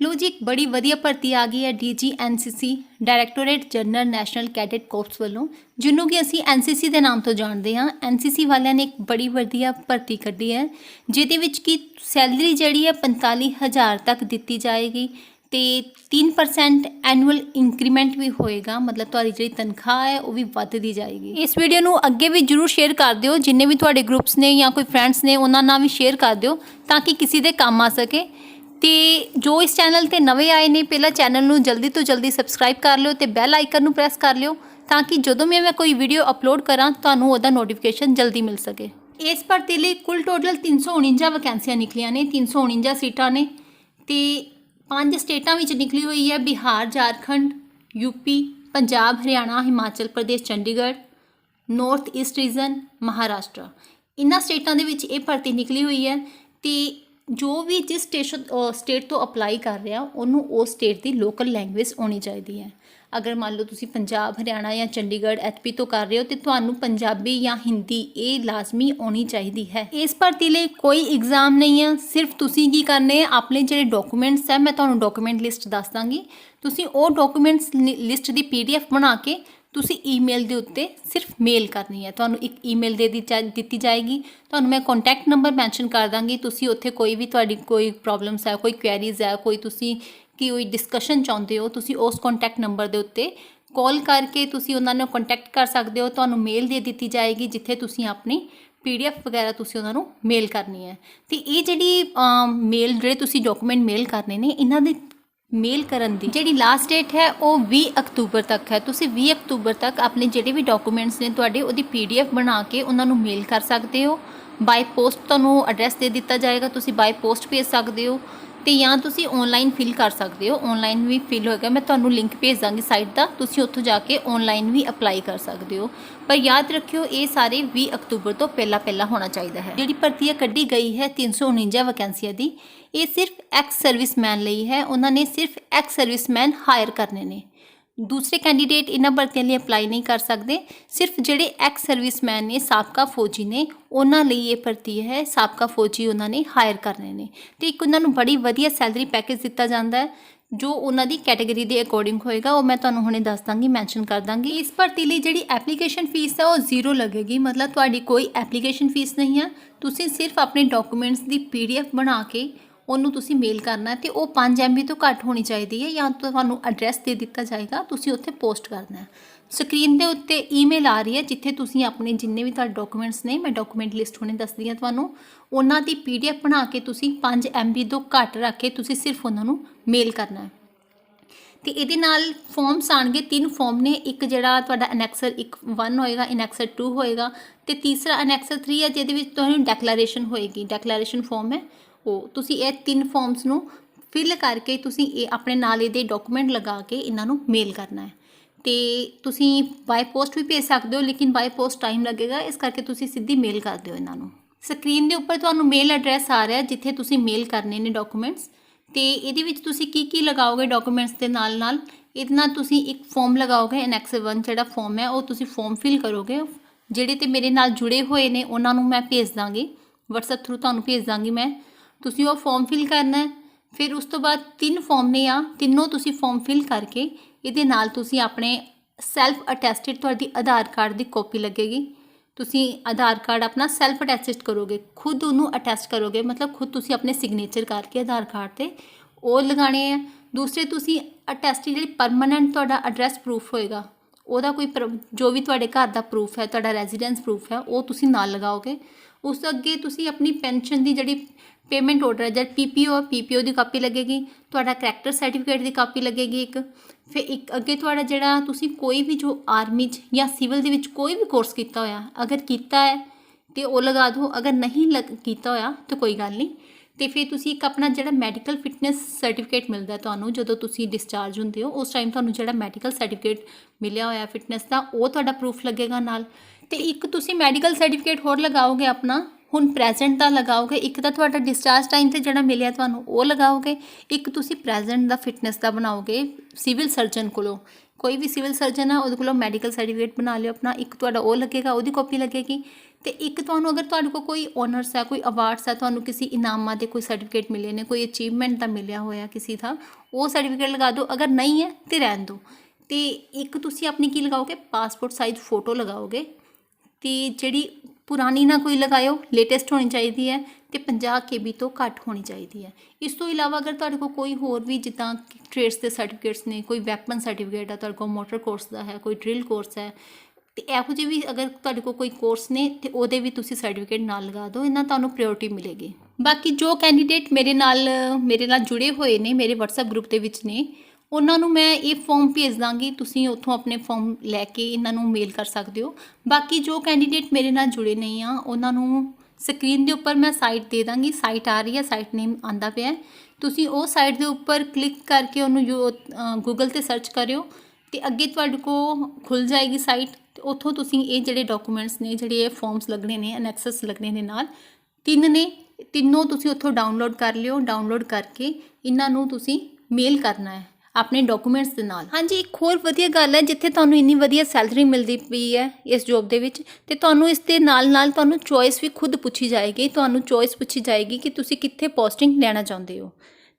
ਲੋ ਜੀ, ਇੱਕ ਬੜੀ ਵਧੀਆ ਭਰਤੀ ਆ ਗਈ ਹੈ DG NCC directorate general national cadet corps ਵੱਲੋਂ, ਜਿਹਨੂੰ ਕਿ ਅਸੀਂ ਐਨਸੀਸੀ ਦੇ ਨਾਮ ਤੋਂ ਜਾਣਦੇ ਹਾਂ। ਐਨਸੀਸੀ ਵਾਲਿਆਂ ਨੇ ਇੱਕ ਬੜੀ ਵਧੀਆ ਭਰਤੀ ਕੱਢੀ ਹੈ, ਜਿਹਦੇ ਵਿੱਚ ਕਿ ਸੈਲਰੀ ਜਿਹੜੀ ਹੈ 45000 ਤੱਕ ਦਿੱਤੀ ਜਾਏਗੀ ਤੇ 3% ਐਨੂਅਲ ਇਨਕਰੀਮੈਂਟ ਵੀ ਹੋਏਗਾ, ਮਤਲਬ ਤੁਹਾਡੀ ਜਿਹੜੀ ਤਨਖਾਹ ਹੈ ਉਹ ਵੀ ਵੱਧਦੀ ਜਾਏਗੀ। ਇਸ ਵੀਡੀਓ ਨੂੰ ਅੱਗੇ ਵੀ ਜਰੂਰ ਸ਼ੇਅਰ ਕਰ ਦਿਓ, ਜਿੰਨੇ ਵੀ ਤੁਹਾਡੇ ਗਰੁੱਪਸ ਨੇ ਜਾਂ ਕੋਈ ਫਰੈਂਡਸ ਨੇ, ਉਹਨਾਂ ਨਾਲ ਵੀ ਸ਼ੇਅਰ ਕਰ ਦਿਓ, ਤਾਂ ਕਿ ਕਿਸੇ ਦੇ ਕੰਮ ਆ ਸਕੇ। ਤੇ ਜੋ ਇਸ ਚੈਨਲ ਤੇ ਨਵੇਂ ਆਏ ਨੇ, ਪਹਿਲਾਂ ਚੈਨਲ ਨੂੰ ਜਲਦੀ ਤੋਂ ਜਲਦੀ ਸਬਸਕ੍ਰਾਈਬ ਕਰ ਲਿਓ ਤੇ ਬੈਲ ਆਈਕਨ ਨੂੰ ਪ੍ਰੈਸ ਕਰ ਲਿਓ ਤਾਂ ਕਿ ਜਦੋਂ ਵੀ ਮੈਂ ਕੋਈ ਵੀਡੀਓ ਅਪਲੋਡ ਕਰਾਂ, ਤੁਹਾਨੂੰ ਉਹਦਾ ਨੋਟੀਫਿਕੇਸ਼ਨ ਜਲਦੀ ਮਿਲ ਸਕੇ। ਇਸ ਭਰਤੀ ਲਈ ਕੁੱਲ ਟੋਟਲ 349 ਵੈਕੈਂਸੀਆਂ ਨਿਕਲੀਆਂ ਨੇ 349 ਸੀਟਾਂ ਨੇ ਤੇ ਪੰਜ ਸਟੇਟਾਂ ਵਿੱਚ ਨਿਕਲੀ ਹੋਈ ਹੈ, Bihar, Jharkhand UP Punjab, Haryana, Himachal Pradesh, Chandigarh north east region Maharashtra. ਇਨ੍ਹਾਂ ਸਟੇਟਾਂ ਦੇ ਵਿੱਚ ਇਹ ਭਰਤੀ ਨਿਕਲੀ ਹੋਈ ਹੈ ਤੇ ਜੋ ਵੀ ਜਿਸ ਸਟੇਸ਼ਨ ਸਟੇਟ ਤੋਂ ਅਪਲਾਈ ਕਰ ਰਿਹਾ, ਉਹਨੂੰ ਉਸ ਸਟੇਟ ਦੀ ਲੋਕਲ ਲੈਂਗੁਏਜ ਆਉਣੀ ਚਾਹੀਦੀ ਹੈ। ਅਗਰ ਮੰਨ ਲਓ ਤੁਸੀਂ ਪੰਜਾਬ, ਹਰਿਆਣਾ ਜਾਂ ਚੰਡੀਗੜ੍ਹ ਐਚਪੀ ਤੋਂ ਕਰ ਰਹੇ ਹੋ, ਤੇ ਤੁਹਾਨੂੰ ਪੰਜਾਬੀ ਜਾਂ ਹਿੰਦੀ ਇਹ ਲਾਜ਼ਮੀ ਆਉਣੀ ਚਾਹੀਦੀ ਹੈ। ਇਸ ਭਰਤੀ ਲਈ ਕੋਈ ਐਗਜ਼ਾਮ ਨਹੀਂ ਹੈ, ਸਿਰਫ ਤੁਸੀਂ ਕੀ ਕਰਨੇ ਆ ਆਪਣੇ ਜਿਹੜੇ ਡਾਕੂਮੈਂਟਸ ਹੈ, ਮੈਂ ਤੁਹਾਨੂੰ ਡਾਕੂਮੈਂਟ ਲਿਸਟ ਦੱਸ ਦਾਂਗੀ। ਤੁਸੀਂ ਉਹ ਡਾਕੂਮੈਂਟਸ ਲਿਸਟ ਦੀ ਪੀਡੀਐਫ ਬਣਾ ਕੇ ਤੁਸੀਂ ਈਮੇਲ ਦੇ ਉੱਤੇ ਸਿਰਫ ਮੇਲ ਕਰਨੀ ਹੈ। ਤੁਹਾਨੂੰ ਇੱਕ ਈਮੇਲ ਦੇ ਦਿੱਤੀ ਜਾ- ਦਿੱਤੀ ਜਾਏਗੀ। ਤੁਹਾਨੂੰ ਮੈਂ ਕੰਟੈਕਟ ਨੰਬਰ ਮੈਂਸ਼ਨ ਕਰ ਦਾਂਗੀ। ਤੁਸੀਂ ਉੱਥੇ ਕੋਈ ਵੀ ਤੁਹਾਡੀ ਕੋਈ ਪ੍ਰੋਬਲਮਸ ਹੈ, ਕੋਈ ਕੁਐਰੀਜ਼ ਹੈ, ਕੋਈ ਤੁਸੀਂ ਕੀ ਕੋਈ ਡਿਸਕਸ਼ਨ ਚਾਹੁੰਦੇ ਹੋ, ਤੁਸੀਂ ਉਸ ਕੰਟੈਕਟ ਨੰਬਰ ਦੇ ਉੱਤੇ ਕਾਲ ਕਰਕੇ ਤੁਸੀਂ ਉਹਨਾਂ ਨੂੰ ਕੰਟੈਕਟ ਕਰ ਸਕਦੇ ਹੋ। ਤੁਹਾਨੂੰ ਮੇਲ ਦੇ ਦਿੱਤੀ ਜਾਏਗੀ, ਜਿੱਥੇ ਤੁਸੀਂ ਆਪਣੀ ਪੀਡੀਐਫ ਵਗੈਰਾ ਤੁਸੀਂ ਉਹਨਾਂ ਨੂੰ ਮੇਲ ਕਰਨੀ ਹੈ। ਤੇ ਇਹ ਜਿਹੜੀ ਮੇਲ ਜਿਹੜੇ ਤੁਸੀਂ ਡਾਕੂਮੈਂਟ ਮੇਲ ਕਰਨੇ ਨੇ, ਇਹਨਾਂ ਦੇ ਮੇਲ ਕਰਨ ਦੀ। ਜਿਹੜੀ ਲਾਸਟ ਡੇਟ ਹੈ, ਉਹ 20 ਅਕਤੂਬਰ ਤੱਕ ਹੈ। ਤੁਸੀਂ 20 ਅਕਤੂਬਰ ਤੱਕ ਆਪਣੇ ਜਿਹੜੇ ਵੀ ਡਾਕੂਮੈਂਟਸ ਨੇ ਤੁਹਾਡੇ, ਉਹਦੀ ਪੀਡੀਐਫ ਬਣਾ ਕੇ ਉਹਨਾਂ ਨੂੰ ਮੇਲ ਕਰ ਸਕਦੇ ਹੋ। ਬਾਈ ਪੋਸਟ ਤੁਹਾਨੂੰ ਐਡਰੈਸ ਦੇ ਦਿੱਤਾ ਜਾਏਗਾ। ਤੁਸੀਂ ਬਾਈ ਪੋਸਟ ਭੇਜ ਸਕਦੇ ਹੋ। ਤੇ ਜਾਂ ਤੁਸੀਂ ਆਨਲਾਈਨ ਫਿਲ ਕਰ ਸਕਦੇ ਹੋ। ਆਨਲਾਈਨ ਵੀ ਫਿਲ ਹੋਏਗਾ। ਮੈਂ ਤੁਹਾਨੂੰ ਲਿੰਕ ਭੇਜ ਦਾਂਗੀ ਸਾਈਟ ਦਾ। ਤੁਸੀਂ ਉੱਥੋਂ ਜਾ ਕੇ ਆਨਲਾਈਨ ਵੀ ਅਪਲਾਈ ਕਰ ਸਕਦੇ ਹੋ। ਪਰ ਯਾਦ ਰੱਖਿਓ, ਇਹ ਸਾਰੇ 20 ਅਕਤੂਬਰ ਤੋਂ ਪਹਿਲਾਂ ਪਹਿਲਾਂ ਹੋਣਾ ਚਾਹੀਦਾ ਹੈ। ਜਿਹੜੀ ਭਰਤੀ ਕੱਢੀ ਗਈ ਹੈ 349 ਵੈਕੈਂਸੀਆਂ ਦੀ। ਇਹ ਸਿਰਫ ਐਕਸ ਸਰਵਿਸਮੈਨ ਲਈ ਹੈ। ਉਹਨਾਂ ਨੇ ਸਿਰਫ ਐਕਸ ਸਰਵਿਸਮੈਨ ਹਾਇਰ ਕਰਨੇ ਨੇ। ਦੂਸਰੇ ਕੈਂਡੀਡੇਟ ਇਹਨਾਂ ਭਰਤੀਆਂ ਲਈ ਅਪਲਾਈ ਨਹੀਂ ਕਰ ਸਕਦੇ। ਸਿਰਫ ਜਿਹੜੇ ਐਕਸ ਸਰਵਿਸਮੈਨ ਨੇ, ਸਾਬਕਾ ਫੌਜੀ ਨੇ, ਉਹਨਾਂ ਲਈ ਇਹ ਭਰਤੀ ਹੈ। ਸਾਬਕਾ ਫੌਜੀ ਉਹਨਾਂ ਨੇ ਹਾਇਰ ਕਰਨੇ ਨੇ। ਤੇ ਇੱਕ ਉਹਨਾਂ ਨੂੰ ਬੜੀ ਵਧੀਆ ਸੈਲਰੀ ਪੈਕੇਜ ਦਿੱਤਾ ਜਾਂਦਾ ਹੈ, ਜੋ ਉਹਨਾਂ ਦੀ ਕੈਟਾਗਰੀ ਦੇ ਅਕੋਰਡਿੰਗ ਹੋਏਗਾ। ਉਹ ਮੈਂ ਤੁਹਾਨੂੰ ਹੁਣੇ ਦੱਸ ਦਾਂਗੀ ਮੈਂਸ਼ਨ ਕਰ ਦਾਂਗੀ। ਇਸ ਭਰਤੀ ਲਈ ਜਿਹੜੀ ਐਪਲੀਕੇਸ਼ਨ ਫੀਸ ਹੈ, ਉਹ ਜ਼ੀਰੋ ਲੱਗੇਗੀ। ਮਤਲਬ ਤੁਹਾਡੀ ਕੋਈ ਐਪਲੀਕੇਸ਼ਨ ਫੀਸ ਨਹੀਂ ਹੈ। ਤੁਸੀਂ ਸਿਰਫ ਆਪਣੇ ਡਾਕੂਮੈਂਟਸ ਦੀ ਪੀਡੀਐਫ ਬਣਾ ਕੇ ਉਹਨੂੰ ਤੁਸੀਂ ਮੇਲ ਕਰਨਾ ਹੈ ਤੇ ਉਹ 5 MB ਤੋਂ ਘੱਟ ਹੋਣੀ ਚਾਹੀਦੀ ਹੈ ਜਾਂ ਤੁਹਾਨੂੰ ਐਡਰੈਸ ਦੇ ਦਿੱਤਾ ਜਾਏਗਾ, ਤੁਸੀਂ ਉੱਥੇ ਪੋਸਟ ਕਰਨਾ ਹੈ। ਸਕਰੀਨ ਦੇ ਉੱਤੇ ਈਮੇਲ ਆ ਰਹੀ ਹੈ ਜਿੱਥੇ ਤੁਸੀਂ ਆਪਣੇ ਜਿੰਨੇ ਵੀ ਤੁਹਾਡੇ ਡਾਕੂਮੈਂਟਸ ਨੇ, ਮੈਂ ਡਾਕੂਮੈਂਟ ਲਿਸਟ ਹੁਣੇ ਦੱਸਦੀ ਹਾਂ ਤੁਹਾਨੂੰ, ਉਹਨਾਂ ਦੀ ਪੀਡੀਐਫ ਬਣਾ ਕੇ ਤੁਸੀਂ 5 MB ਤੋਂ ਘੱਟ ਰੱਖ ਕੇ ਤੁਸੀਂ ਸਿਰਫ ਉਹਨਾਂ ਨੂੰ ਮੇਲ ਕਰਨਾ ਹੈ। ਤੇ ਇਹਦੇ ਨਾਲ ਫਾਰਮਸ ਆਣਗੇ ਤਿੰਨ ਫਾਰਮ ਨੇ, ਇੱਕ ਜਿਹੜਾ ਤੁਹਾਡਾ ਅਨੈਕਸਰ 1 ਹੋਏਗਾ ਅਨੈਕਸਰ 2 ਹੋਏਗਾ ਤੇ ਤੀਸਰਾ ਅਨੈਕਸਰ 3 ਹੈ, ਜਿਹਦੇ ਵਿੱਚ ਤੁਹਾਨੂੰ ਡੈਕਲੇਰੇਸ਼ਨ ਹੋਏਗੀ। ਡੈਕਲੇਰੇਸ਼ਨ ਫਾਰਮ ਹੈ। ਉਹ ਤੁਸੀਂ ਇਹ ਤਿੰਨ ਫਾਰਮਸ ਨੂੰ ਫਿਲ ਕਰਕੇ ਤੁਸੀਂ ਇਹ ਆਪਣੇ ਨਾਲ ਇਹਦੇ ਡਾਕੂਮੈਂਟ ਲਗਾ ਕੇ ਇਹਨਾਂ ਨੂੰ ਮੇਲ ਕਰਨਾ ਹੈ। ਤੇ ਤੁਸੀਂ ਬਾਈ ਪੋਸਟ ਵੀ ਭੇਜ ਸਕਦੇ ਹੋ, ਲੇਕਿਨ ਬਾਈ ਪੋਸਟ ਟਾਈਮ ਲੱਗੇਗਾ, ਇਸ ਕਰਕੇ ਤੁਸੀਂ ਸਿੱਧੀ ਮੇਲ ਕਰ ਦਿਓ ਇਹਨਾਂ ਨੂੰ। ਸਕਰੀਨ ਦੇ ਉੱਪਰ ਤੁਹਾਨੂੰ ਮੇਲ ਐਡਰੈਸ ਆ ਰਿਹਾ, ਜਿੱਥੇ ਤੁਸੀਂ ਮੇਲ ਕਰਨੇ ਨੇ ਡਾਕੂਮੈਂਟਸ ਤੇ ਇਹਦੇ ਵਿੱਚ ਤੁਸੀਂ ਕੀ ਕੀ ਲਗਾਓਗੇ ਡਾਕੂਮੈਂਟਸ ਦੇ ਨਾਲ ਨਾਲ ਇਹਦੇ ਨਾਲ ਤੁਸੀਂ ਇੱਕ ਫਾਰਮ ਲਗਾਓਗੇ ਐਨਐਕਸ 1 ਜਿਹੜਾ ਫਾਰਮ ਹੈ, ਉਹ ਤੁਸੀਂ ਫਾਰਮ ਫਿਲ ਕਰੋਗੇ। ਜਿਹੜੇ ਤੇ ਮੇਰੇ ਨਾਲ ਜੁੜੇ ਹੋਏ ਨੇ, ਉਹਨਾਂ ਨੂੰ ਮੈਂ ਭੇਜ ਦਾਂਗੀ। WhatsApp ਥਰੂ ਤੁਹਾਨੂੰ ਭੇਜ ਦਾਂਗੀ ਮੈਂ। ਤੁਸੀਂ ਉਹ ਫਾਰਮ ਫਿਲ ਕਰਨਾ ਹੈ। ਫਿਰ ਉਸ ਤੋਂ ਬਾਅਦ ਤਿੰਨ ਫਾਰਮ ਨੇ ਆ, ਤਿੰਨੋਂ ਤੁਸੀਂ ਫਾਰਮ ਫਿਲ ਕਰਕੇ ਇਹਦੇ ਨਾਲ ਤੁਸੀਂ ਆਪਣੇ ਸੈਲਫ ਅਟੈਸਟਡ ਤੁਹਾਡੀ ਆਧਾਰ ਕਾਰਡ ਦੀ ਕਾਪੀ ਲੱਗੇਗੀ। ਤੁਸੀਂ ਆਧਾਰ ਕਾਰਡ ਆਪਣਾ ਸੈਲਫ ਅਟੈਸਟ ਕਰੋਗੇ, ਖੁਦ ਉਹਨੂੰ ਅਟੈਸਟ ਕਰੋਗੇ, ਮਤਲਬ ਖੁਦ ਤੁਸੀਂ ਆਪਣੇ ਸਿਗਨੇਚਰ ਕਰਕੇ ਆਧਾਰ ਕਾਰਡ ਤੇ ਉਹ ਲਗਾਣੇ ਆ। ਦੂਸਰੇ ਤੁਸੀਂ ਅਟੈਸਟ ਜਿਹੜੀ ਪਰਮਨੈਂਟ ਤੁਹਾਡਾ ਐਡਰੈਸ ਪ੍ਰੂਫ ਹੋਏਗਾ ਉਹਦਾ ਕੋਈ ਪ੍ਰ- ਜੋ ਵੀ ਤੁਹਾਡੇ ਘਰ ਦਾ ਪ੍ਰੂਫ ਹੈ, ਤੁਹਾਡਾ ਰੈਜ਼ੀਡੈਂਸ ਪ੍ਰੂਫ ਹੈ, ਉਹ ਤੁਸੀਂ ਨਾਲ ਲਗਾਓਗੇ। ਉਸ ਤੋਂ ਅੱਗੇ ਤੁਸੀਂ ਆਪਣੀ ਪੈਨਸ਼ਨ ਦੀ ਜਿਹੜੀ ਪੇਮੈਂਟ ਆਰਡਰ ਹੈ ਜਦ ਪੀਪੀਓ ਪੀਪੀਓ ਦੀ ਕਾਪੀ ਲੱਗੇਗੀ, ਤੁਹਾਡਾ ਕਰੈਕਟਰ ਸਰਟੀਫਿਕੇਟ ਦੀ ਕਾਪੀ ਲੱਗੇਗੀ ਇੱਕ। ਫਿਰ ਇੱਕ ਅੱਗੇ ਤੁਹਾਡਾ ਜਿਹੜਾ ਤੁਸੀਂ ਕੋਈ ਵੀ ਜੋ ਆਰਮੀ 'ਚ ਜਾਂ ਸਿਵਲ ਦੇ ਵਿੱਚ ਕੋਈ ਵੀ ਕੋਰਸ ਕੀਤਾ ਹੋਇਆ, ਅਗਰ ਕੀਤਾ ਹੈ, ਤੇ ਉਹ ਲਗਾ ਦਿਓ। ਅਗਰ ਨਹੀਂ ਲੱਗ- ਕੀਤਾ ਹੋਇਆ, ਤਾਂ ਕੋਈ ਗੱਲ ਨਹੀਂ। ਤੇ ਫਿਰ ਤੁਸੀਂ ਇੱਕ ਆਪਣਾ ਜਿਹੜਾ ਮੈਡੀਕਲ ਫਿਟਨੈਸ ਸਰਟੀਫਿਕੇਟ ਮਿਲਦਾ ਤੁਹਾਨੂੰ, ਜਦੋਂ ਤੁਸੀਂ ਡਿਸਚਾਰਜ ਹੁੰਦੇ ਹੋ, ਉਸ ਟਾਈਮ ਤੁਹਾਨੂੰ ਜਿਹੜਾ ਮੈਡੀਕਲ ਸਰਟੀਫਿਕੇਟ ਮਿਲਿਆ ਹੋਇਆ ਫਿਟਨੈਸ ਦਾ, ਉਹ ਤੁਹਾਡਾ ਪ੍ਰੂਫ ਲੱਗੇਗਾ ਨਾਲ। ਤੇ ਇੱਕ ਤੁਸੀਂ ਮੈਡੀਕਲ ਸਰਟੀਫਿਕੇਟ ਹੋਰ ਲਗਾਓਗੇ ਆਪਣਾ, ਹੁਣ ਪ੍ਰੈਜ਼ੈਂਟ ਦਾ ਲਗਾਓਗੇ, ਇੱਕ ਤਾਂ ਤੁਹਾਡਾ ਡਿਸਚਾਰਜ ਟਾਈਮ ਤੇ ਜਿਹੜਾ ਮਿਲਿਆ ਤੁਹਾਨੂੰ, ਉਹ ਲਗਾਓਗੇ। ਇੱਕ ਤੁਸੀਂ ਪ੍ਰੈਜ਼ੈਂਟ ਦਾ ਫਿਟਨੈਸ ਦਾ ਬਣਾਓਗੇ ਸਿਵਲ ਸਰਜਨ ਕੋਲੋਂ। ਕੋਈ ਵੀ ਸਿਵਲ ਸਰਜਨ ਆ, ਉਹਦੇ ਕੋਲੋਂ ਮੈਡੀਕਲ ਸਰਟੀਫਿਕੇਟ ਬਣਾ ਲਿਓ, ਆਪਣਾ ਇੱਕ ਤੁਹਾਡਾ ਉਹ ਲੱਗੇਗਾ, ਉਹਦੀ ਕਾਪੀ ਲੱਗੇਗੀ। ਤੇ ਇੱਕ ਤੁਹਾਨੂੰ ਅਗਰ ਤੁਹਾਡੇ ਕੋਲ ਕੋਈ ਓਨਰਸ ਹੈ ਕੋਈ ਅਵਾਰਡਸ ਹੈ ਤੁਹਾਨੂੰ ਕਿਸੇ ਇਨਾਮਾਂ ਦੇ ਕੋਈ ਸਰਟੀਫਿਕੇਟ ਮਿਲੇ ਨੇ, ਕੋਈ ਅਚੀਵਮੈਂਟ ਦਾ ਮਿਲਿਆ ਹੋਇਆ ਕਿਸੇ ਦਾ, ਉਹ ਸਰਟੀਫਿਕੇਟ ਲਗਾ ਦਿਓ। ਅਗਰ ਨਹੀਂ ਹੈ, ਤੇ ਰਹਿਣ ਦਿਓ। ਤੇ ਇੱਕ ਤੁਸੀਂ ਆਪਣੀ ਕੀ ਲਗਾਓਗੇ? ਪਾਸਪੋਰਟ ਸਾਈਜ਼ ਫੋਟੋ ਲਗਾਓਗੇ। ਤੇ ਜਿਹੜੀ ਪੁਰਾਣੀ ਨਾ ਕੋਈ ਲਗਾਇਓ ਲੇਟੈਸਟ ਹੋਣੀ ਚਾਹੀਦੀ ਹੈ ਤੇ 50 ਕੇਬੀ ਤੋਂ ਘੱਟ ਹੋਣੀ ਚਾਹੀਦੀ ਹੈ। ਇਸ ਤੋਂ ਇਲਾਵਾ ਅਗਰ ਤੁਹਾਡੇ ਕੋਲ ਕੋਈ ਹੋਰ ਵੀ ਜਿੱਦਾਂ ਟ੍ਰੇਡਸ ਦੇ ਸਰਟੀਫਿਕੇਟਸ ਨੇ, ਕੋਈ ਵੈਪਨ ਸਰਟੀਫਿਕੇਟ ਹੈ ਤੁਹਾਡੇ ਕੋਲ ਮੋਟਰ ਕੋਰਸ ਦਾ ਹੈ, ਕੋਈ ਡਰਿਲ ਕੋਰਸ ਹੈ, ਤੇ ਇਹੋ ਜਿਹੇ ਵੀ ਅਗਰ ਤੁਹਾਡੇ ਕੋਲ ਕੋਈ ਕੋਰਸ ਨੇ ਤੇ ਉਹਦੇ ਵੀ ਤੁਸੀਂ ਸਰਟੀਫਿਕੇਟ ਨਾਲ ਲਗਾ ਦਿਓ, ਇਹਨਾਂ ਤੁਹਾਨੂੰ ਪ੍ਰਾਇੋਰਟੀ ਮਿਲੇਗੀ। ਬਾਕੀ ਜੋ ਕੈਂਡੀਡੇਟ ਮੇਰੇ ਨਾਲ ਮੇਰੇ ਨਾਲ ਜੁੜੇ ਹੋਏ ਨੇ, ਮੇਰੇ WhatsApp ਗਰੁੱਪ ਦੇ ਵਿੱਚ ਨੇ ਉਹਨਾਂ ਨੂੰ ਮੈਂ ਇਹ ਫਾਰਮ ਭੇਜ ਦਾਂਗੀ, ਤੁਸੀਂ ਉੱਥੋਂ ਆਪਣੇ ਫਾਰਮ ਲੈ ਕੇ ਇਹਨਾਂ ਨੂੰ ਮੇਲ ਕਰ ਸਕਦੇ ਹੋ। ਬਾਕੀ ਜੋ ਕੈਂਡੀਡੇਟ ਮੇਰੇ ਨਾਲ ਜੁੜੇ ਨਹੀਂ ਆ, ਉਹਨਾਂ ਨੂੰ ਸਕਰੀਨ ਦੇ ਉੱਪਰ ਮੈਂ ਸਾਈਟ ਦੇ ਦਾਂਗੀ। ਸਾਈਟ ਆ ਰਹੀ ਹੈ ਸਾਈਟ ਨੇਮ ਆਂਦਾ ਪਿਆ ਤੁਸੀਂ ਉਹ ਸਾਈਟ ਦੇ ਉੱਪਰ ਕਲਿੱਕ ਕਰਕੇ ਉਹਨੂੰ ਜੋ ਗੂਗਲ ਤੇ ਸਰਚ ਕਰਿਓ ਤੇ ਅੱਗੇ ਤੁਹਾਡੇ ਕੋ ਖੁੱਲ ਜਾਏਗੀ ਸਾਈਟ ਤੇ ਉੱਥੋਂ ਤੁਸੀਂ ਇਹ ਜਿਹੜੇ ਡਾਕੂਮੈਂਟਸ ਨੇ, ਜਿਹੜੇ ਇਹ ਫਾਰਮਸ ਲੱਗਣੇ ਨੇ ਅਨੈਕਸਸ ਲੱਗਣੇ ਨੇ ਨਾਲ, ਤਿੰਨ ਨੇ, ਤਿੰਨੋਂ ਤੁਸੀਂ ਉੱਥੋਂ ਡਾਊਨਲੋਡ ਕਰ ਲਿਓ। ਡਾਊਨਲੋਡ ਕਰਕੇ ਇਹਨਾਂ ਨੂੰ ਤੁਸੀਂ ਮੇਲ ਕਰਨਾ ਹੈ। ਆਪਣੇ ਡਾਕੂਮੈਂਟਸ ਦੇ ਨਾਲ। ਹਾਂਜੀ, ਇੱਕ ਹੋਰ ਵਧੀਆ ਗੱਲ ਹੈ, ਜਿੱਥੇ ਤੁਹਾਨੂੰ ਇੰਨੀ ਵਧੀਆ ਸੈਲਰੀ ਮਿਲਦੀ ਪਈ ਹੈ ਇਸ ਜੌਬ ਦੇ ਵਿੱਚ, ਤੇ ਤੁਹਾਨੂੰ ਇਸ ਦੇ ਨਾਲ ਨਾਲ ਤੁਹਾਨੂੰ ਚੋਇਸ ਵੀ ਖੁਦ ਪੁੱਛੀ ਜਾਏਗੀ, ਤੁਹਾਨੂੰ ਚੋਇਸ ਪੁੱਛੀ ਜਾਏਗੀ ਕਿ ਤੁਸੀਂ ਕਿੱਥੇ ਪੋਸਟਿੰਗ ਲੈਣਾ ਚਾਹੁੰਦੇ ਹੋ।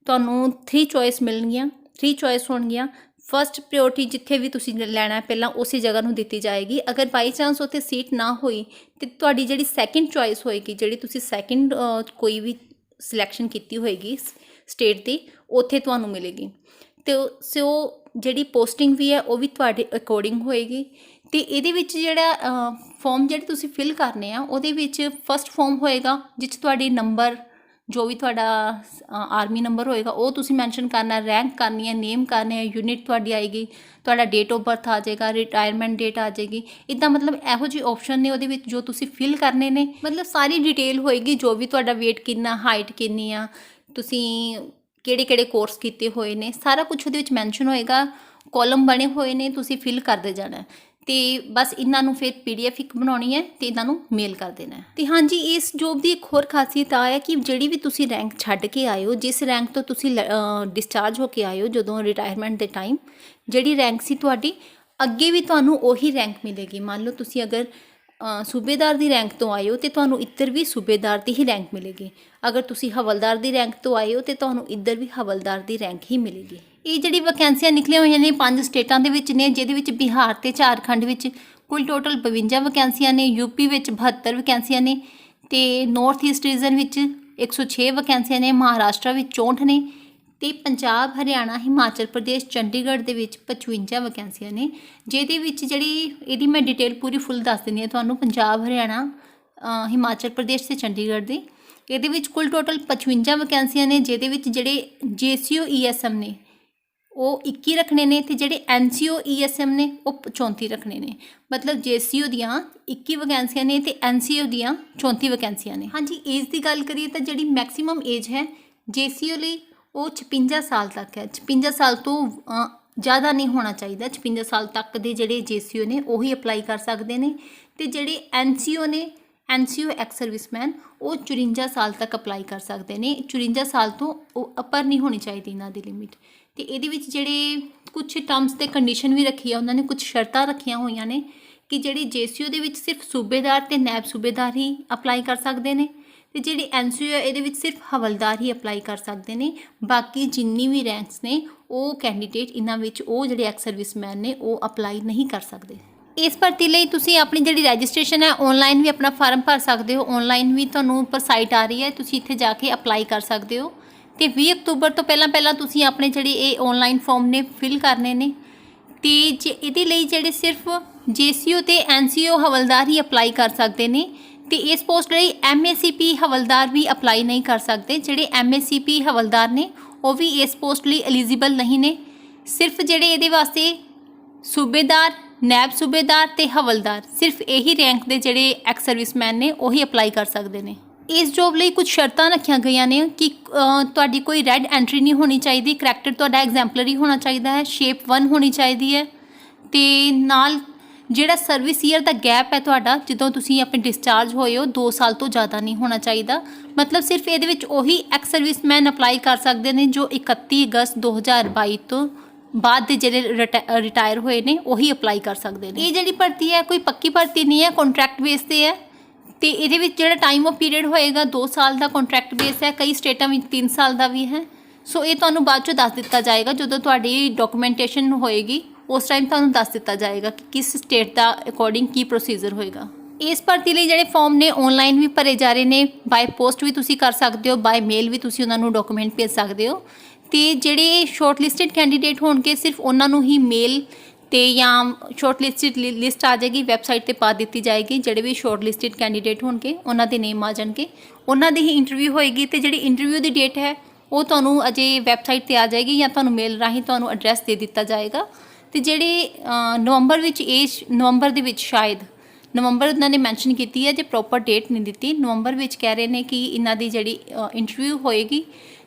ਤੁਹਾਨੂੰ 3 ਚੋਇਸ ਮਿਲਣਗੀਆਂ 3 ਚੋਇਸ ਹੋਣਗੀਆਂ। ਫਰਸਟ ਪ੍ਰਾਇੋਰਟੀ ਜਿੱਥੇ ਵੀ ਤੁਸੀਂ ਲੈਣਾ ਹੈ, ਪਹਿਲਾਂ ਉਸੇ ਜਗ੍ਹਾ ਨੂੰ ਦਿੱਤੀ ਜਾਏਗੀ। ਅਗਰ ਬਾਈ ਚਾਂਸ ਉੱਥੇ ਸੀਟ ਨਾ ਹੋਈ, ਤੇ ਤੁਹਾਡੀ ਜਿਹੜੀ ਸੈਕਿੰਡ ਚੋਇਸ ਹੋਏਗੀ, ਜਿਹੜੀ ਤੁਸੀਂ ਸੈਕਿੰਡ ਕੋਈ ਵੀ ਸਿਲੈਕਸ਼ਨ ਕੀਤੀ ਹੋਏਗੀ ਸਟੇਟ ਦੀ, ਉੱਥੇ ਤੁਹਾਨੂੰ ਮਿਲੇਗੀ। ਅਤੇ ਸੋ ਜਿਹੜੀ ਪੋਸਟਿੰਗ ਵੀ ਹੈ, ਉਹ ਵੀ ਤੁਹਾਡੇ ਅਕੋਰਡਿੰਗ ਹੋਏਗੀ। ਅਤੇ ਇਹਦੇ ਵਿੱਚ ਜਿਹੜਾ ਫੋਮ ਜਿਹੜੇ ਤੁਸੀਂ ਫਿਲ ਕਰਨੇ ਆ, ਉਹਦੇ ਵਿੱਚ ਫਸਟ ਫੋਮ ਹੋਏਗਾ ਜਿਸ 'ਚ ਤੁਹਾਡੀ ਨੰਬਰ ਜੋ ਵੀ ਤੁਹਾਡਾ ਆਰਮੀ ਨੰਬਰ ਹੋਏਗਾ, ਉਹ ਤੁਸੀਂ ਮੈਂਸ਼ਨ ਕਰਨਾ ਰੈਂਕ ਕਰਨੀ ਹੈ ਨੇਮ ਕਰਨੇ ਹੈ ਯੂਨਿਟ ਤੁਹਾਡੀ ਆਏਗੀ, ਤੁਹਾਡਾ ਡੇਟ ਆਫ ਬਰਥ ਆ ਜਾਏਗਾ ਰਿਟਾਇਰਮੈਂਟ ਡੇਟ ਆ ਜਾਏਗੀ। ਇਦਾਂ ਮਤਲਬ ਇਹੋ ਜਿਹੇ ਆਪਸ਼ਨ ਨੇ ਉਹਦੇ ਵਿੱਚ ਜੋ ਤੁਸੀਂ ਫਿਲ ਕਰਨੇ ਨੇ। ਮਤਲਬ ਸਾਰੀ ਡਿਟੇਲ ਹੋਏਗੀ, ਜੋ ਵੀ ਤੁਹਾਡਾ weight ਕਿੰਨਾ ਹਾਈਟ ਕਿੰਨੀ ਆ, ਤੁਸੀਂ ਕਿਹੜੇ ਕਿਹੜੇ ਕੋਰਸ ਕੀਤੇ ਹੋਏ ਨੇ, ਸਾਰਾ ਕੁਝ ਉਹਦੇ ਵਿੱਚ ਮੈਂਸ਼ਨ ਹੋਏਗਾ ਕਾਲਮ ਬਣੇ ਹੋਏ ਨੇ, ਤੁਸੀਂ ਫਿਲ ਕਰਦੇ ਜਾਣਾ ਹੈ। ਤੇ ਬਸ ਇਹਨਾਂ ਨੂੰ ਫਿਰ ਪੀਡੀਐਫ ਇੱਕ ਬਣਾਉਣੀ ਹੈ ਤੇ ਇਹਨਾਂ ਨੂੰ ਮੇਲ ਕਰ ਦੇਣਾ ਹੈ ਤੇ ਹਾਂਜੀ, ਇਸ ਜੋਬ ਦੀ ਇੱਕ ਹੋਰ ਖਾਸੀਅਤ ਆ ਹੈ ਕਿ ਜਿਹੜੀ ਵੀ ਤੁਸੀਂ ਰੈਂਕ ਛੱਡ ਕੇ ਆਇਓ ਜਿਸ ਰੈਂਕ ਤੋਂ ਤੁਸੀਂ ਡਿਸਚਾਰਜ ਹੋ ਕੇ ਆਇਓ ਜਦੋਂ ਰਿਟਾਇਰਮੈਂਟ ਦੇ ਟਾਈਮ ਜਿਹੜੀ ਰੈਂਕ ਸੀ ਤੁਹਾਡੀ, ਅੱਗੇ ਵੀ ਤੁਹਾਨੂੰ ਉਹੀ ਰੈਂਕ ਮਿਲੇਗੀ ਮੰਨ ਲਓ ਤੁਸੀਂ ਅਗਰ ਸੂਬੇਦਾਰ ਦੀ ਰੈਂਕ ਤੋਂ ਆਏ ਹੋ ਤੇ ਤੁਹਾਨੂੰ ਇੱਧਰ ਵੀ ਸੂਬੇਦਾਰ ਦੀ ਹੀ ਰੈਂਕ ਮਿਲੇਗੀ। ਅਗਰ ਤੁਸੀਂ ਹਵਲਦਾਰ ਦੀ ਰੈਂਕ ਤੋਂ ਆਏ ਹੋ ਤੇ ਤੁਹਾਨੂੰ ਇੱਧਰ ਵੀ ਹਵਲਦਾਰ ਦੀ ਰੈਂਕ ਹੀ ਮਿਲੇਗੀ। ਇਹ ਜਿਹੜੀ ਵੈਕੈਂਸੀਆਂ ਨਿਕਲੀਆਂ ਹੋਈਆਂ ਨੇ ਪੰਜ ਸਟੇਟਾਂ ਦੇ ਵਿੱਚ ਨੇ, ਜਿਹਦੇ ਵਿੱਚ ਬਿਹਾਰ ਤੇ ਝਾਰਖੰਡ ਵਿੱਚ ਕੁੱਲ ਟੋਟਲ 52 ਵੈਕੈਂਸੀਆਂ ਨੇ ਯੂਪੀ ਵਿੱਚ 72 ਵੈਕੈਂਸੀਆਂ ਨੇ ਤੇ ਨਾਰਥ ਈਸਟ ਰੀਜਨ ਵਿੱਚ 106 ਵੈਕੈਂਸੀਆਂ ਨੇ, ਮਹਾਰਾਸ਼ਟਰ ਵਿੱਚ 64 ਨੇ ਤੇ ਪੰਜਾਬ, ਹਰਿਆਣਾ, ਹਿਮਾਚਲ ਪ੍ਰਦੇਸ਼, ਚੰਡੀਗੜ੍ਹ ਦੇ ਵਿੱਚ 55 ਵੈਕੈਂਸੀਆਂ ਨੇ, ਜਿਹਦੇ ਵਿੱਚ ਜਿਹੜੀ ਇਹਦੀ ਮੈਂ ਡਿਟੇਲ ਪੂਰੀ ਫੁੱਲ ਦੱਸ ਦਿੰਦੀ ਹਾਂ ਤੁਹਾਨੂੰ, ਪੰਜਾਬ, ਹਰਿਆਣਾ ਹਿਮਾਚਲ ਪ੍ਰਦੇਸ਼ ਤੇ ਚੰਡੀਗੜ੍ਹ ਦੀ। ਇਹਦੇ ਵਿੱਚ ਕੁੱਲ ਟੋਟਲ 55 ਵੈਕੈਂਸੀਆਂ ਨੇ, ਜਿਹਦੇ ਵਿੱਚ ਜਿਹੜੇ ਜੀਸੀਓ ਈਐਸਐਮ ਨੇ, ਉਹ 21 ਰੱਖਣੇ ਨੇ ਤੇ ਜਿਹੜੇ ਐਨਸੀਓ ਈਐਸਐਮ ਨੇ, ਉਹ 34 ਰੱਖਣੇ ਨੇ। ਮਤਲਬ ਜੀਸੀਓ ਦੀਆਂ 21 ਵੈਕੈਂਸੀਆਂ ਨੇ ਤੇ ਐਨਸੀਓ ਦੀਆਂ 34 ਵੈਕੈਂਸੀਆਂ ਨੇ। ਹਾਂਜੀ ਏਜ ਦੀ ਗੱਲ ਕਰੀਏ ਤਾਂ ਜਿਹੜੀ ਮੈਕਸਿਮਮ ਏਜ ਹੈ, ਜੀਸੀਓ ਲਈ ਉਹ 56 ਸਾਲ ਤੱਕ ਹੈ। 56 ਸਾਲ ਤੋਂ ਜ਼ਿਆਦਾ ਨਹੀਂ ਹੋਣਾ ਚਾਹੀਦਾ। 56 ਸਾਲ ਤੱਕ ਦੇ ਜਿਹੜੇ ਜੀਸੀਓ ਨੇ, ਉਹੀ ਅਪਲਾਈ ਕਰ ਸਕਦੇ ਨੇ। ਤੇ ਜਿਹੜੇ ਐਨਸੀਓ ਨੇ, ਐਨਸੀਓ ਐਕਸ ਸਰਵਿਸਮੈਨ, ਉਹ 54 ਸਾਲ ਤੱਕ ਅਪਲਾਈ ਕਰ ਸਕਦੇ ਨੇ। 54 ਸਾਲ ਤੋਂ ਉਹ ਅਪਰ ਨਹੀਂ ਹੋਣੀ ਚਾਹੀਦੀ ਇਹਨਾਂ ਦੀ ਲਿਮਿਟ ਤੇ ਇਹਦੇ ਵਿੱਚ ਜਿਹੜੇ ਕੁਝ ਟਰਮਸ ਤੇ ਕੰਡੀਸ਼ਨ ਵੀ ਰੱਖੀ ਆ, ਉਹਨਾਂ ਨੇ ਕੁਝ ਸ਼ਰਤਾਂ ਰੱਖੀਆਂ ਹੋਈਆਂ ਨੇ ਕਿ ਜਿਹੜੀ ਜੀਸੀਓ ਦੇ ਵਿੱਚ ਸਿਰਫ ਸੂਬੇਦਾਰ ਤੇ ਨੈਬ ਸੂਬੇਦਾਰ ਹੀ ਅਪਲਾਈ ਕਰ ਸਕਦੇ ਨੇ। ਤੇ ਜਿਹੜੀ ਐਨਸੀਓ ਇਹਦੇ ਵਿੱਚ ਸਿਰਫ ਹਵਲਦਾਰ ਹੀ ਅਪਲਾਈ ਕਰ ਸਕਦੇ ਨੇ। ਬਾਕੀ ਜਿੰਨੀ ਵੀ ਰੈਂਕਸ ਨੇ, ਉਹ ਕੈਂਡੀਡੇਟ ਇਹਨਾਂ ਵਿੱਚ, ਉਹ ਜਿਹੜੇ ਐਕਸ ਸਰਵਿਸਮੈਨ ਨੇ, ਉਹ ਅਪਲਾਈ ਨਹੀਂ ਕਰ ਸਕਦੇ। ਇਸ ਭਰਤੀ ਲਈ ਤੁਸੀਂ ਆਪਣੀ ਜਿਹੜੀ ਰੈਜਿਸਟ੍ਰੇਸ਼ਨ ਹੈ ਆਨਲਾਈਨ ਵੀ ਆਪਣਾ ਫਾਰਮ ਭਰ ਸਕਦੇ ਹੋ। ਆਨਲਾਈਨ ਵੀ ਤੁਹਾਨੂੰ ਉੱਪਰ ਸਾਈਟ ਆ ਰਹੀ ਹੈ, ਤੁਸੀਂ ਇੱਥੇ ਜਾ ਕੇ ਅਪਲਾਈ ਕਰ ਸਕਦੇ ਹੋ। ਤੇ 20 ਅਕਤੂਬਰ ਤੋਂ ਪਹਿਲਾਂ ਪਹਿਲਾਂ ਤੁਸੀਂ ਆਪਣੇ ਜਿਹੜੇ ਇਹ ਆਨਲਾਈਨ ਫਾਰਮ ਨੇ ਫਿਲ ਕਰਨੇ ਨੇ। ਤੇ ਜੇ ਇਹਦੇ ਲਈ ਜਿਹੜੇ ਸਿਰਫ ਜੀਸੀਓ ਤੇ ਐਨਸੀਓ ਹਵਲਦਾਰ ਹੀ ਅਪਲਾਈ ਕਰ ਸਕਦੇ ਨੇ ਤੇ ਇਸ ਪੋਸਟ ਲਈ ਐਮਏਸੀਪੀ ਹਵਲਦਾਰ ਵੀ ਅਪਲਾਈ ਨਹੀਂ ਕਰ ਸਕਦੇ, ਜਿਹੜੇ ਐਮਏਸੀਪੀ ਹਵਲਦਾਰ ਨੇ, ਉਹ ਵੀ ਇਸ ਪੋਸਟ ਲਈ ਐਲੀਜੀਬਲ ਨਹੀਂ ਨੇ। ਸਿਰਫ ਜਿਹੜੇ ਇਹਦੇ ਵਾਸਤੇ ਸੂਬੇਦਾਰ, ਨੈਬ ਸੂਬੇਦਾਰ ਤੇ ਹਵਲਦਾਰ, ਸਿਰਫ ਇਹੀ ਰੈਂਕ ਦੇ ਜਿਹੜੇ ਐਕਸ ਸਰਵਿਸਮੈਨ ਨੇ, ਉਹੀ ਅਪਲਾਈ ਕਰ ਸਕਦੇ ਨੇ। ਇਸ ਜੋਬ ਲਈ ਕੁਝ ਸ਼ਰਤਾਂ ਰੱਖੀਆਂ ਗਈਆਂ ਨੇ ਕਿ ਤੁਹਾਡੀ ਕੋਈ ਰੈੱਡ ਐਂਟਰੀ ਨਹੀਂ ਹੋਣੀ ਚਾਹੀਦੀ ਕਰੈਕਟਰ ਤੁਹਾਡਾ ਐਗਜ਼ੈਂਪਲਰੀ ਹੋਣਾ ਚਾਹੀਦਾ ਹੈ ਸ਼ੇਪ 1 ਹੋਣੀ ਚਾਹੀਦੀ ਹੈ ਤੇ ਨਾਲ ਜਿਹੜਾ ਸਰਵਿਸ ਈਅਰ ਦਾ ਗੈਪ ਹੈ ਤੁਹਾਡਾ, ਜਦੋਂ ਤੁਸੀਂ ਆਪਣੇ ਡਿਸਚਾਰਜ ਹੋਏ ਹੋ 2 ਸਾਲ ਤੋਂ ਜ਼ਿਆਦਾ ਨਹੀਂ ਹੋਣਾ ਚਾਹੀਦਾ। ਮਤਲਬ ਸਿਰਫ ਇਹਦੇ ਵਿੱਚ ਉਹੀ ਐਕਸ ਸਰਵਿਸਮੈਨ ਅਪਲਾਈ ਕਰ ਸਕਦੇ ਨੇ ਜੋ 31 ਅਗਸਤ 2022 ਤੋਂ ਬਾਅਦ ਦੇ ਜਿਹੜੇ ਰਿਟਾਇਰ ਹੋਏ ਨੇ, ਉਹੀ ਅਪਲਾਈ ਕਰ ਸਕਦੇ ਨੇ। ਇਹ ਜਿਹੜੀ ਭਰਤੀ ਹੈ, ਕੋਈ ਪੱਕੀ ਭਰਤੀ ਨਹੀਂ ਹੈ ਕੰਟਰੈਕਟ ਬੇਸ ਤੇ ਹੈ। ਤੇ ਇਹਦੇ ਵਿੱਚ ਜਿਹੜਾ ਟਾਈਮ ਆਫ ਪੀਰੀਅਡ ਹੋਏਗਾ 2 ਸਾਲ ਦਾ ਕੰਟਰੈਕਟ ਬੇਸ ਹੈ, ਕਈ ਸਟੇਟਾਂ ਵਿੱਚ 3 ਸਾਲ ਦਾ ਵੀ ਹੈ। ਸੋ ਇਹ ਤੁਹਾਨੂੰ ਬਾਅਦ ਚੋਂ ਦੱਸ ਦਿੱਤਾ ਜਾਏਗਾ, ਜਦੋਂ ਤੁਹਾਡੀ ਡਾਕੂਮੈਂਟੇਸ਼ਨ ਹੋਏਗੀ, ਉਸ ਟਾਈਮ ਤੁਹਾਨੂੰ ਦੱਸ ਦਿੱਤਾ ਜਾਏਗਾ ਕਿ ਕਿਸ ਸਟੇਟ ਦਾ ਅਕੋਰਡਿੰਗ ਕੀ ਪ੍ਰੋਸੀਜਰ ਹੋਏਗਾ। ਇਸ ਭਰਤੀ ਲਈ ਜਿਹੜੇ ਫਾਰਮ ਨੇ ਆਨਲਾਈਨ ਵੀ ਭਰੇ ਜਾ ਰਹੇ ਨੇ ਬਾਈ ਪੋਸਟ ਵੀ ਤੁਸੀਂ ਕਰ ਸਕਦੇ ਹੋ ਬਾਈ ਮੇਲ ਵੀ ਤੁਸੀਂ ਉਹਨਾਂ ਨੂੰ ਡਾਕੂਮੈਂਟ ਭੇਜ ਸਕਦੇ ਹੋ। ਤੇ ਜਿਹੜੇ ਸ਼ਾਰਟਲਿਸਟਡ ਕੈਂਡੀਡੇਟ ਹੋਣਗੇ, ਸਿਰਫ ਉਹਨਾਂ ਨੂੰ ਹੀ ਮੇਲ ਤੇ ਜਾਂ ਸ਼ਾਰਟਲਿਸਟਡ ਲਿਸਟ ਆ ਜਾਏਗੀ ਵੈਬਸਾਈਟ ਤੇ ਪਾ ਦਿੱਤੀ ਜਾਏਗੀ। ਜਿਹੜੇ ਵੀ ਸ਼ਾਰਟਲਿਸਟਡ ਕੈਂਡੀਡੇਟ ਹੋਣਗੇ, ਉਹਨਾਂ ਦੇ ਨੇਮ ਆ ਜਾਣਗੇ। ਉਹਨਾਂ ਦੀ ਹੀ ਇੰਟਰਵਿਊ ਹੋਏਗੀ ਤੇ ਜਿਹੜੀ ਇੰਟਰਵਿਊ ਦੀ ਡੇਟ ਹੈ ਉਹ ਤੁਹਾਨੂੰ ਅਜੇ ਵੈਬਸਾਈਟ ਤੇ ਆ ਜਾਏਗੀ ਜਾਂ ਤੁਹਾਨੂੰ ਮੇਲ ਰਾਹੀਂ ਤੁਹਾਨੂੰ ਐਡਰੈਸ ਦੇ ਦਿੱਤਾ ਜਾਏਗਾ। ਤੇ ਜਿਹੜੇ ਨਵੰਬਰ ਵਿੱਚ ਏਜ ਨਵੰਬਰ ਦੇ ਵਿੱਚ ਸ਼ਾਇਦ, ਨਵੰਬਰ ਉਹਨਾਂ ਨੇ ਮੈਂਸ਼ਨ ਕੀਤੀ ਹੈ ਜੇ ਪ੍ਰੋਪਰ ਡੇਟ ਨਹੀਂ ਦਿੱਤੀ। ਨਵੰਬਰ ਵਿੱਚ ਕਹਿ ਰਹੇ ਨੇ ਕਿ ਇਹਨਾਂ ਦੀ ਜਿਹੜੀ ਇੰਟਰਵਿਊ ਹੋਏਗੀ।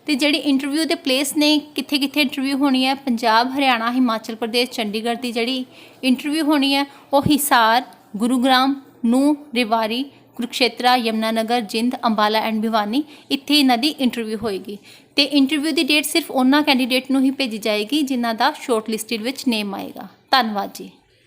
ਤੇ ਜਿਹੜੀ ਇੰਟਰਵਿਊ ਦੇ ਪਲੇਸ ਨੇ ਕਿੱਥੇ ਕਿੱਥੇ ਇੰਟਰਵਿਊ ਹੋਣੀ ਹੈ? ਪੰਜਾਬ, ਹਰਿਆਣਾ, ਹਿਮਾਚਲ ਪ੍ਰਦੇਸ਼, ਚੰਡੀਗੜ੍ਹ ਦੀ ਜਿਹੜੀ ਇੰਟਰਵਿਊ ਹੋਣੀ ਹੈ, ਉਹ ਹਿਸਾਰ, ਗੁਰੂਗ੍ਰਾਮ, ਨੂੰ, ਰਿਵਾਰੀ, ਕੁਰੂਕਸ਼ੇਤਰਾ, ਯਮਨਾਨਗਰ, ਜਿੰਦ, ਅੰਬਾਲਾ ਐਂਡ ਭਿਵਾਨੀ, ਇੱਥੇ ਇਹਨਾਂ ਦੀ ਇੰਟਰਵਿਊ ਹੋਏਗੀ। ਤੇ ਇੰਟਰਵਿਊ ਦੀ ਡੇਟ ਸਿਰਫ ਉਹਨਾਂ ਕੈਂਡੀਡੇਟ ਨੂੰ ਹੀ ਭੇਜੀ ਜਾਏਗੀ ਜਿਨ੍ਹਾਂ ਦਾ ਸ਼ਾਰਟ ਲਿਸਟਡ ਵਿੱਚ ਨੇਮ ਆਏਗਾ। ਧੰਨਵਾਦ ਜੀ।